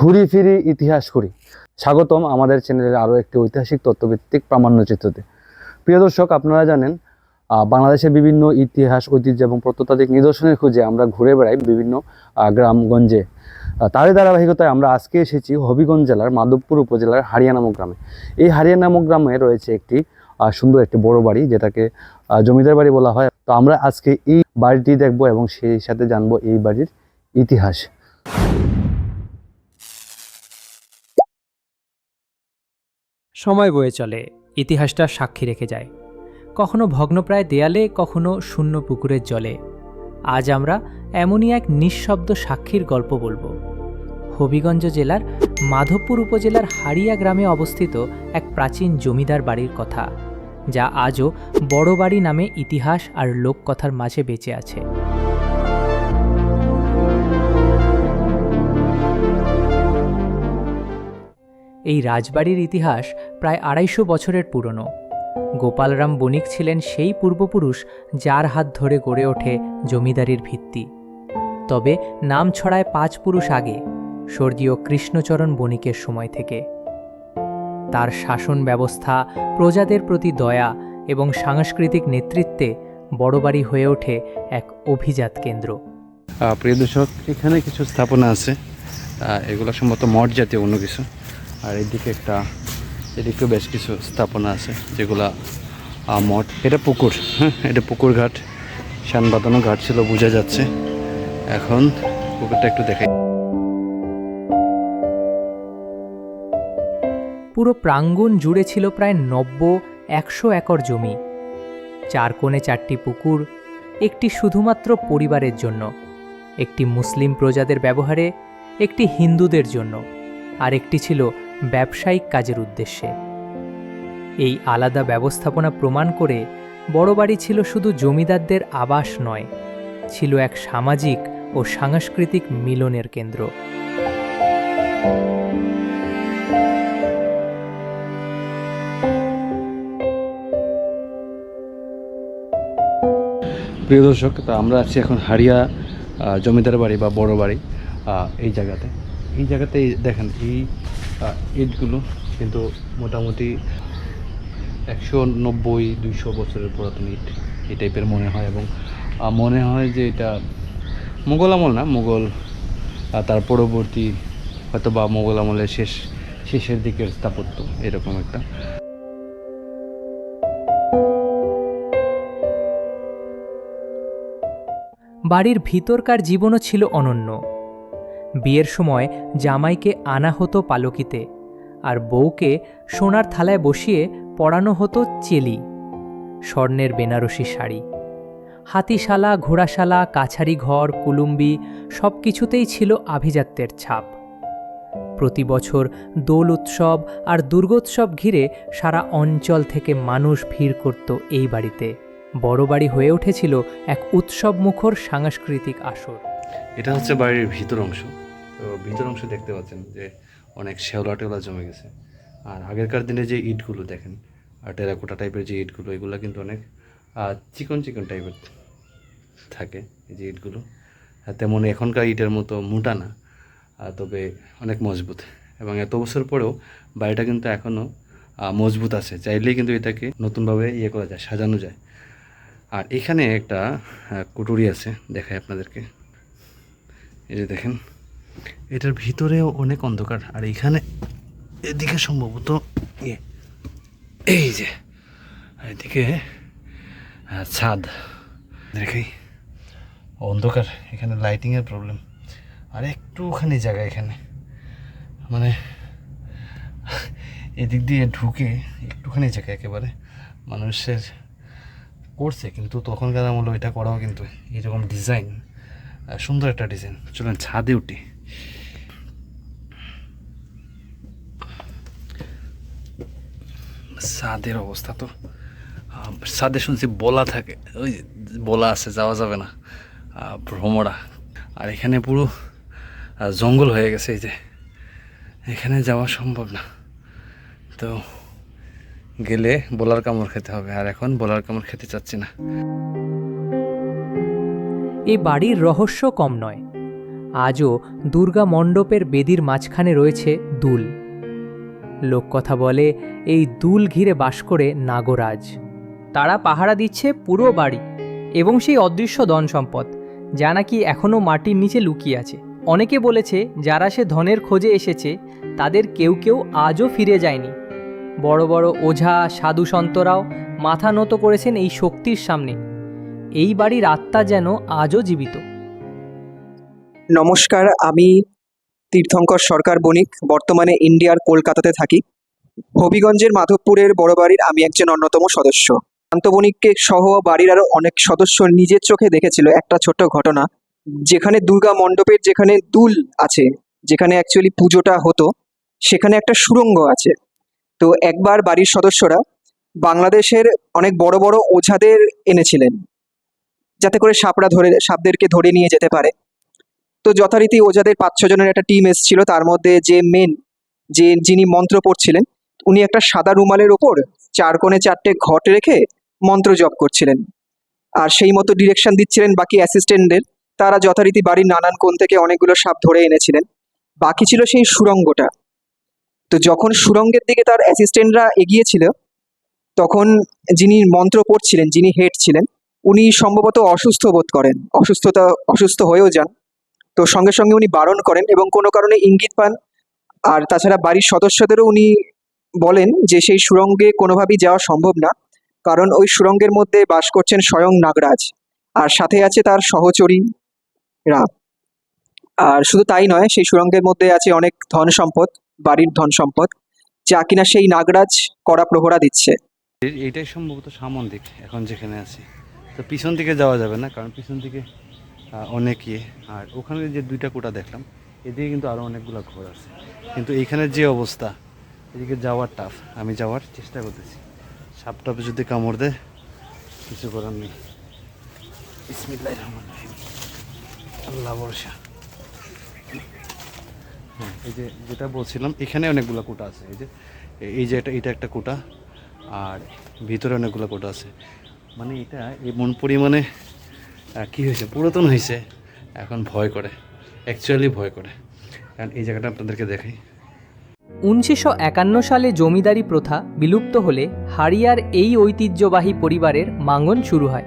ঘুরি ফিরি ইতিহাস করি। স্বাগতম আমাদের চ্যানেলের আরও একটি ঐতিহাসিক তত্ত্বভিত্তিক প্রামাণ্যচিত্রতে প্রিয় দর্শক, আপনারা জানেন বাংলাদেশের বিভিন্ন ইতিহাস, ঐতিহ্য এবং প্রত্নতাত্ত্বিক নিদর্শনের খুঁজে আমরা ঘুরে বেড়াই বিভিন্ন গ্রামগঞ্জে। তারই ধারাবাহিকতায় আমরা আজকে এসেছি হবিগঞ্জ জেলার মাধবপুর উপজেলার হারিয়া নামক গ্রামে। এই হারিয়া নামক গ্রামে রয়েছে একটি সুন্দর একটি বড় বাড়ি, যেটাকে জমিদার বাড়ি বলা হয়। তো আমরা আজকে এই বাড়িটি দেখব এবং সেই সাথে জানব এই বাড়ির ইতিহাস। সময় বয়ে চলে, ইতিহাসটা সাক্ষী রেখে যায়। কখনো ভগ্নপ্রায় দেয়ালে, কখনো শূন্য পুকুরের জলে। আজ আমরা এমনই এক নিঃশব্দ সাক্ষীর গল্প বলব। হবিগঞ্জ জেলার মাধবপুর উপজেলার হাড়িয়া গ্রামে অবস্থিত এক প্রাচীন জমিদার বাড়ির কথা, যা আজও বড় বাড়ি নামে ইতিহাস আর লোককথার মাঝে বেঁচে আছে। এই রাজবাড়ির ইতিহাস প্রায় আড়াইশো বছরের পুরনো। গোপালরাম বণিক ছিলেন সেই পূর্বপুরুষ যার হাত ধরে গড়ে ওঠে জমিদারির ভিত্তি। তবে নাম ছড়ায় পাঁচ পুরুষ আগে, স্বর্গীয় কৃষ্ণচরণ বণিকের সময় থেকে। তার শাসন ব্যবস্থা, প্রজাদের প্রতি দয়া এবং সাংস্কৃতিক নেতৃত্বে বড়বাড়ি হয়ে ওঠে এক অভিজাত কেন্দ্র। প্রিয় দর্শক, এখানে কিছু স্থাপনা আছে। এগুলো সম্ভবত মঠ জাতীয় অন্য কিছু। আর এদিকে একটা, এদিকেও বেশ কিছু স্থাপনা আছে, যেগুলা মঠ। এটা পুকুর হ্যাঁ এটা পুকুর ঘাট। শান বাঁধানো ঘাট ছিল, বোঝা যাচ্ছে। এখন পুকুরটা একটু দেখাই। পুরো প্রাঙ্গণ জুড়ে ছিল প্রায় নব্য একশো একর জমি। চার কোণে চারটি পুকুর, একটি শুধুমাত্র পরিবারের জন্য, একটি মুসলিম প্রজাদের ব্যবহারে, একটি হিন্দুদের জন্য আর একটি ছিল ব্যবসায়িক কাজের উদ্দেশ্যে। এই আলাদা ব্যবস্থাপনা প্রমাণ করে বড় বাড়ি ছিল শুধু জমিদারদের আবাস নয়, ছিল এক সামাজিক ও সাংস্কৃতিক মিলনের কেন্দ্র। প্রিয় দর্শক, তো আমরা আছি এখন হারিয়া জমিদার বাড়ি বা বড় বাড়ি এই জায়গাতে। এই জায়গাতে দেখেন, এই ইটগুলো কিন্তু মোটামুটি একশো নব্বই দুইশো বছরের পুরাতন ইট এই টাইপের মনে হয় এবং মনে হয় যে এটা মোগল আমল না আহ, তার পরবর্তী হয়তো বা মুঘল আমলের শেষ শেষের দিকের স্থাপত্য এরকম একটা। বাড়ির ভিতরকার জীবনও ছিল অনন্য। বিয়ের সময় জামাইকে আনা হতো পালকিতে আর বউকে সোনার থালায় বসিয়ে পড়ানো হতো চেলি, স্বর্ণের বেনারসি শাড়ি। হাতিশালা, ঘোড়াশালা কাছারি ঘর কুলুম্বি সব কিছুতেই ছিল আভিজাত্যের ছাপ। প্রতি বছর দোল উৎসব আর দুর্গোৎসব ঘিরে সারা অঞ্চল থেকে মানুষ ভিড় করত এই বাড়িতে। বড় বাড়ি হয়ে উঠেছিল এক উৎসব মুখর সাংস্কৃতিক আসর। এটা হচ্ছে বাড়ির ভিতর অংশ। তো ভিতর অংশ দেখতে পাচ্ছেন যে অনেক শ্যাওলা টেওলা জমে গেছে। আর আগেরকার দিনে যে ইটগুলো দেখেন, আর টেরাকোটা টাইপের যে ইটগুলো, এগুলো কিন্তু অনেক চিকন চিকন টাইপের থাকে এই যে ইটগুলো। তেমন এখনকার ইটের মতো মোটা না তবে অনেক মজবুত। এবং এত বছর পরেও বাড়িটা কিন্তু এখনও মজবুত আছে। চাইলেই কিন্তু এটাকে নতুনভাবে ইয়ে করা যায়, সাজানো যায়। আর এখানে একটা কুটুরি আছে দেখায় আপনাদেরকে। এই যে দেখেন। এটার ভিতরেও অনেক অন্ধকার আর এখানে এদিকে সম্ভবত ইয়ে। এই যে এদিকে ছাদ। দেখাই অন্ধকার এখানে লাইটিংয়ের প্রবলেম আর একটুখানি জায়গা এখানে। মানে এদিক দিয়ে ঢুকে একটুখানি জায়গা একেবারে মানুষের করছে কিন্তু তখনকার আমলে এটা করাও কিন্তু এরকম ডিজাইন সুন্দর একটা ডিজাইন চলুন, ছাদে উঠি। ছাদের অবস্থা তো ছাদে শুনছি বলা থাকে। ওই বলা আছে, যাওয়া যাবে না। ভ্রমরা। আর এখানে পুরো জঙ্গল হয়ে গেছে এই যে। এখানে যাওয়া সম্ভব না। তো গেলে বলার কামড় খেতে হবে। আর এখন বলার কামড় খেতে চাচ্ছি না। এই বাড়ির রহস্য কম নয়। আজও দুর্গা মণ্ডপের বেদির মাঝখানে রয়েছে দুল। লোককথা বলে, এই দুল ঘিরে বাস করে নাগরাজ। তারা পাহারা দিচ্ছে পুরো বাড়ি এবং সেই অদৃশ্য ধন সম্পদ, যা নাকি এখনও মাটির নিচে লুকিয়ে আছে। অনেকে বলেছে, যারা সে ধনের খোঁজে এসেছে, তাদের কেউ কেউ আজও ফিরে যায়নি। বড় বড় ওঝা সাধু সন্তরাও মাথা নত করেছেন এই শক্তির সামনে। এই বাড়ির আত্মা যেন আজও জীবিত। নমস্কার, আমি তীর্থঙ্কর সরকার বণিক, বর্তমানে ইন্ডিয়ার কলকাতাতে থাকি। হবিগঞ্জের মাধবপুরের বড় বাড়ির আমি একজন অন্যতম সদস্য। শান্ত বণিককে সহ বাড়ির আরও অনেক সদস্য নিজের চোখে দেখেছিল একটা ছোট্ট ঘটনা। যেখানে দুর্গা মণ্ডপের যেখানে দুল আছে, যেখানে অ্যাকচুয়ালি পুজোটা হতো, সেখানে একটা সুড়ঙ্গ আছে। তো একবার বাড়ির সদস্যরা বাংলাদেশের অনেক বড় বড় ওঝাদের এনেছিলেন। যাতে করে সাপরা ধরে, সাপদেরকে ধরে নিয়ে যেতে পারে। তো যথারীতি ওঝাদের পাঁচ ছ জনের একটা টিম এসেছিল। তার মধ্যে যে মেন যে যিনি মন্ত্র পড়ছিলেন, উনি একটা সাদা রুমালের ওপর চার কোণে চারটে ঘট রেখে মন্ত্র জপ করছিলেন। আর সেই মতো ডিরেকশন দিচ্ছিলেন বাকি অ্যাসিস্ট্যান্টদের তারা যথারীতি বাড়ির নানান কোণ থেকে অনেকগুলো সাপ ধরে এনেছিলেন। বাকি ছিল সেই সুড়ঙ্গটা তো যখন সুড়ঙ্গের দিকে তার অ্যাসিস্ট্যান্টরা এগিয়েছিল, তখন যিনি মন্ত্র পড়ছিলেন, যিনি হেড ছিলেন উনি সম্ভবত অসুস্থ বোধ করেন। অসুস্থতা, অসুস্থ হয়েও যান। তো সঙ্গে সঙ্গে উনি বারণ করেন এবং কোনো কারণে ইঙ্গিত পান। আর তাছাড়া বাড়ির সদস্যদেরও উনি বলেন যে সেই সুড়ঙ্গে কোনোভাবেই যাওয়া সম্ভব না, কারণ ওই সুড়ঙ্গের মধ্যে বাস করছেন স্বয়ং নাগরাজ। আর সাথে আছে তার সহচরীরা আর শুধু তাই নয়, সেই সুরঙ্গের মধ্যে আছে অনেক ধন সম্পদ, বাড়ির ধন সম্পদ, যা কিনা সেই নাগরাজ কড়া প্রহরা দিচ্ছে। এ- এইটাই সম্ভবত সামন দিক, এখন যেখানে আছি। তো পিছন দিকে যাওয়া যাবে না, কারণ পিছন দিকে অনেক ইয়ে। আর ওখানে যে দুইটা কোটা দেখলাম, এদিকে কিন্তু আরও অনেকগুলো ঘর আছে। কিন্তু এইখানের যে অবস্থা, এদিকে যাওয়ার টাফ আমি যাওয়ার চেষ্টা করতেছি। সাপ টাপে যদি কামড় দেয়, কিছু করার নেই। বিসমিল্লাহির রহমানির রহিম। আল্লাহ ভরসা। হ্যাঁ এই যে যেটা বলছিলাম, এখানে অনেকগুলো কোটা আছে। এই যে এই যে এটা এটা একটা কোটা, আর ভিতরে অনেকগুলো কোটা আছে। মানে এটা এমন পরিমাণে কি হয়েছে? পুরাতন হয়েছে। এখন ভয় করে। অ্যাকচুয়ালি ভয় করে। কারণ এই জায়গাটা আপনাদেরকে দেখাই। উনিশশো একান্ন সালে জমিদারি প্রথা বিলুপ্ত হলে হারিয়ার এই ঐতিহ্যবাহী পরিবারের মাঙ্গন শুরু হয়।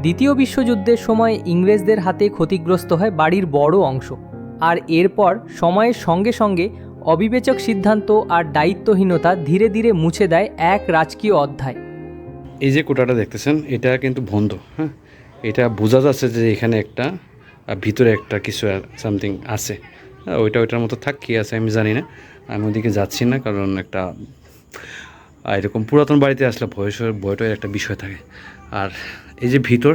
দ্বিতীয় বিশ্বযুদ্ধের সময় ইংরেজদের হাতে ক্ষতিগ্রস্ত হয় বাড়ির বড় অংশ। আর এরপর সময়ের সঙ্গে সঙ্গে অবিবেচক সিদ্ধান্ত আর দায়িত্বহীনতা ধীরে ধীরে মুছে দেয় এক রাজকীয় অধ্যায়। এই যে কোটাটা দেখতেছেন এটা কিন্তু বন্ধ হ্যাঁ? এটা বোঝা যাচ্ছে যে এখানে একটা ভিতরে একটা কিছু সামথিং আছে। হ্যাঁ, ওইটা ওইটার মতো থাক কি আছে আমি জানি না। আমি ওদিকে যাচ্ছি না কারণ একটা এরকম পুরাতন বাড়িতে আসলে ভয় ভয়টার একটা বিষয় থাকে। আর এই যে ভিতর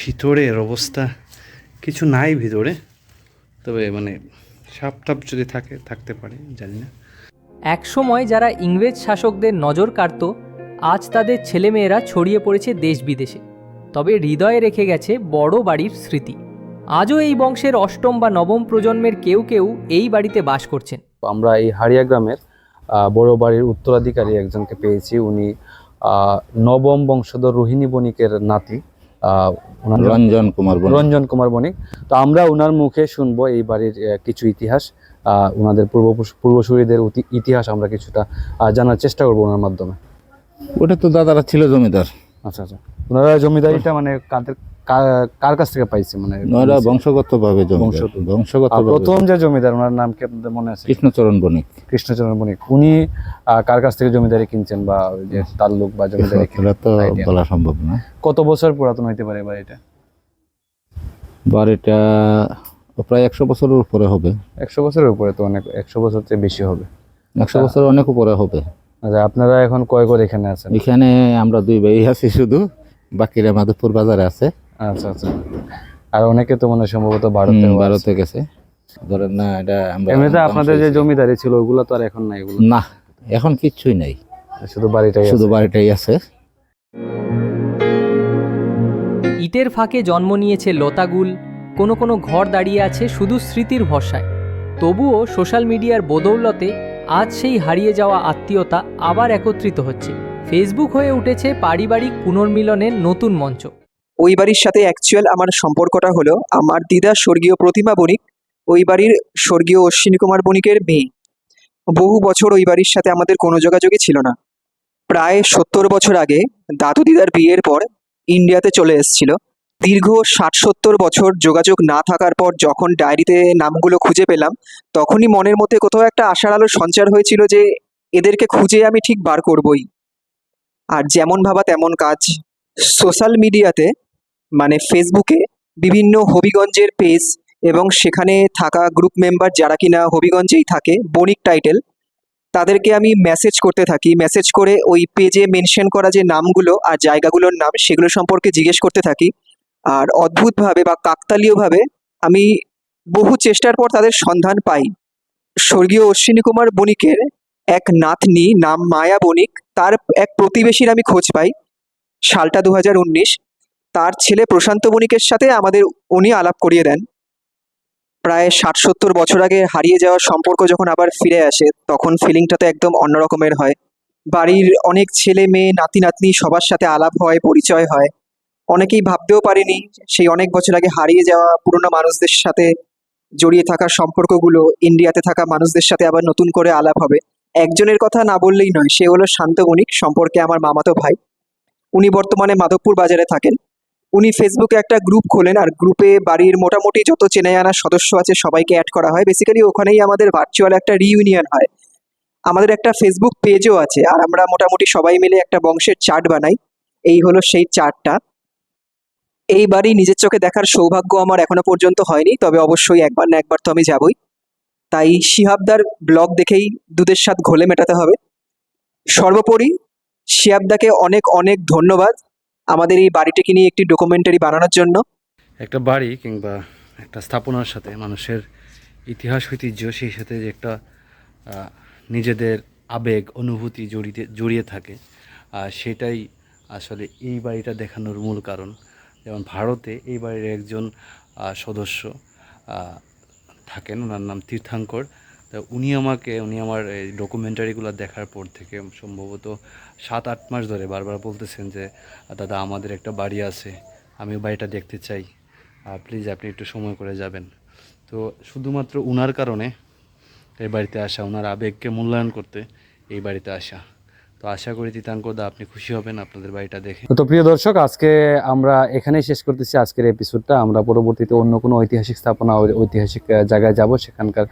ভিতরের অবস্থা কিছু নাই ভিতরে। তবে মানে সাপ টাপ যদি থাকে থাকতে পারে জানি না। একসময় যারা ইংরেজ শাসকদের নজর কাড়ত আজ তাদের ছেলেমেয়েরা ছড়িয়ে পড়েছে দেশ বিদেশে। তবে হৃদয়ে রেখে গেছে বড় বাড়ির স্মৃতি। আজও এই বংশের অষ্টম বা নবম প্রজন্মের কেউ কেউ এই বাড়িতে বাস করছেন। আমরা এই হারিয়া গ্রামের বড় বাড়ির উত্তরাধিকারী একজনকে পেয়েছি। উনি নবম বংশধর রোহিণী বণিকের নাতি। ওনার রঞ্জন কুমার বণিক। রঞ্জন কুমার বণিক। তো আমরা ওনার মুখে শুনব এই বাড়ির কিছু ইতিহাস। ওনাদের পূর্ব পূর্বসূরীদের ইতিহাস আমরা কিছুটা জানার চেষ্টা করব ওনার মাধ্যমে। ওটা তো দাদারা ছিল জমিদার। আচ্ছা আচ্ছা। ওনারা জমিদারিটা মানে কাদের কার কাছ থেকে পাইছে মানে? ওরা বংশগত ভাবে জমিদার বংশ- বংশগত প্রথম যে জমিদার ওনার নাম কি আপনাদের মনে আছে? কৃষ্ণচরণ বণিক। কৃষ্ণচন্দ্র বণিক। উনি কার কাছ থেকে জমিদারি কিনছেন বা যে তাল্লুক বা জমিদারি তো বলা সম্ভব না। কত বছর পুরাতন হইতে পারে এবার এটা বাড়িটা প্রায় একশো বছরের উপরে হবে। একশো বছরের উপরে তো অনেক একশো বছর চেয়ে বেশি হবে। একশো বছর অনেক উপরে হবে। আচ্ছা আপনারা এখন কয় করে এখানে আছেন? এখানে আমরা দুই ভাই আছি শুধু বাকিরা মাধবপুর বাজারে আছে। আচ্ছা আচ্ছা। আর অনেকে তো মানে সম্ভবত ভারতে ভারতে গেছে। ধরেন না এটা আমরা এমনিতে আপনাদের যে জমিদারি ছিল ওগুলো তো আর এখন নাই এগুলো। না এখন কিচ্ছুই নাই। শুধু বাড়িটাই শুধু বাড়িটাই আছে। ইটের ফাঁকে জন্ম নিয়েছে লতাগুল কোনো কোনো ঘর দাঁড়িয়ে আছে শুধু স্মৃতির ভরসায়। তবুও সোশ্যাল মিডিয়ার বদৌলতে আজ সেই হারিয়ে যাওয়া আত্মীয়তা আবার একত্রিত হচ্ছে। ফেসবুক হয়ে উঠেছে পারিবারিক পুনর্মিলনের নতুন মঞ্চ। ওই বাড়ির সাথে অ্যাকচুয়াল আমার সম্পর্কটা হলো আমার দিদা স্বর্গীয় প্রতিমা বণিক, ওই বাড়ির স্বর্গীয় অশ্বিনী কুমার বণিকের মেয়ে। বহু বছর ওই বাড়ির সাথে আমাদের কোনো যোগাযোগই ছিল না। প্রায় সত্তর বছর আগে দাদু দিদার বিয়ের পর ইন্ডিয়াতে চলে এসেছিল। দীর্ঘ ষাট সত্তর বছর যোগাযোগ না থাকার পর যখন ডায়েরিতে নামগুলো খুঁজে পেলাম, তখনই মনের মধ্যে কোথাও একটা আশার আলো সঞ্চার হয়েছিল যে, এদেরকে খুঁজে আমি ঠিক বার করবই। আর যেমন ভাবা তেমন কাজ। সোশ্যাল মিডিয়াতে মানে ফেসবুকে, বিভিন্ন হবিগঞ্জের পেজ এবং সেখানে থাকা গ্রুপ মেম্বার যারা কিনা হবিগঞ্জেই থাকে, বণিক টাইটেল, তাদেরকে আমি মেসেজ করতে থাকি। মেসেজ করে ওই পেজে মেনশন করা যে নামগুলো আর জায়গাগুলোর নাম, সেগুলো সম্পর্কে জিজ্ঞেস করতে থাকি। আর অদ্ভুতভাবে বা কাকতালীয়ভাবে আমি বহু চেষ্টার পর তাদের সন্ধান পাই। স্বর্গীয় অশ্বিনী কুমার বণিকের এক নাতনি নাম মায়া বণিক, তার এক প্রতিবেশীর আমি খোঁজ পাই। সালটা দু হাজার উনিশ, তার ছেলে প্রশান্ত বণিকের সাথে আমাদের উনি আলাপ করিয়ে দেন। প্রায় ষাট সত্তর বছর আগে হারিয়ে যাওয়া সম্পর্ক যখন আবার ফিরে আসে, তখন ফিলিংটা তো একদম অন্য রকমের হয়। বাড়ির অনেক ছেলে মেয়ে নাতি নাতনি সবার সাথে আলাপ হয়, পরিচয় হয়। অনেকেই ভাবতেও পারেনি সেই অনেক বছর আগে হারিয়ে যাওয়া পুরনো মানুষদের সাথে জড়িয়ে থাকা সম্পর্কগুলো ইন্ডিয়াতে থাকা মানুষদের সাথে আবার নতুন করে আলাপ হবে। একজনের কথা না বললেই নয়, সে হলো শান্ত বণিক সম্পর্কে আমার মামাতো ভাই। উনি বর্তমানে মাধবপুর বাজারে থাকেন। উনি ফেসবুকে একটা গ্রুপ খোলেন আর গ্রুপে বাড়ির মোটামুটি যত চেনা জানা সদস্য আছে সবাইকে অ্যাড করা হয়। বেসিক্যালি ওখানেই আমাদের ভার্চুয়াল একটা রিইউনিয়ন হয়। আমাদের একটা ফেসবুক পেজও আছে আর আমরা মোটামুটি সবাই মিলে একটা বংশের চার্ট বানাই। এই হলো সেই চার্টটা এই বাড়ি নিজের চোখে দেখার সৌভাগ্য আমার এখনও পর্যন্ত হয়নি, তবে অবশ্যই একবার না একবার তো আমি যাবই। তাই শিহাবদার ব্লগ দেখেই দুধের স্বাদ ঘোলে মেটাতে হবে। সর্বোপরি শিহাবদাকে অনেক অনেক ধন্যবাদ আমাদের এই বাড়িটিকে নিয়ে একটি ডকুমেন্টারি বানানোর জন্য। একটা বাড়ি কিংবা একটা স্থাপনার সাথে মানুষের ইতিহাস, ঐতিহ্য, সেই সাথে যে একটা নিজেদের আবেগ, অনুভূতি জড়িয়ে জড়িয়ে থাকে আর সেটাই আসলে এই বাড়িটা দেখানোর মূল কারণ। যেমন ভারতে এই বাড়ির একজন সদস্য থাকেন, ওনার নাম তীর্থাঙ্কর। তা উনি আমাকে, উনি আমার এই ডকুমেন্টারিগুলো দেখার পর থেকে সম্ভবত সাত আট মাস ধরে বারবার বলতেছেন যে, দাদা, আমাদের একটা বাড়ি আছে আমি বাড়িটা দেখতে চাই। প্লিজ আপনি একটু সময় করে যাবেন। তো শুধুমাত্র উনার কারণে এই বাড়িতে আসা ওনার আবেগকে মূল্যায়ন করতে এই বাড়িতে আসা। তো আশা করি তিতাঙ্কদা আপনি খুশি হবেন আপনাদের বাড়িটা দেখে। তো প্রিয় দর্শক, আজকে আমরা এখানেই শেষ করতেছি আজকের এপিসোডটা আমরা পরবর্তীতে অন্য কোনো ঐতিহাসিক স্থাপনা ঐতিহাসিক জায়গায় যাব, সেখানকার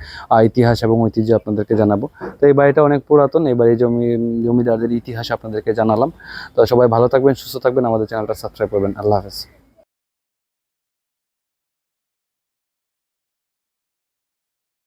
ইতিহাস এবং ঐতিহ্য আপনাদেরকে জানাব। তো এই বাড়িটা অনেক পুরাতন এই বাড়ির জমি, জমিদারদের ইতিহাস আপনাদেরকে জানালাম। তো সবাই ভালো থাকবেন, সুস্থ থাকবেন। আমাদের চ্যানেলটা সাবস্ক্রাইব করবেন। আল্লাহ হাফেজ।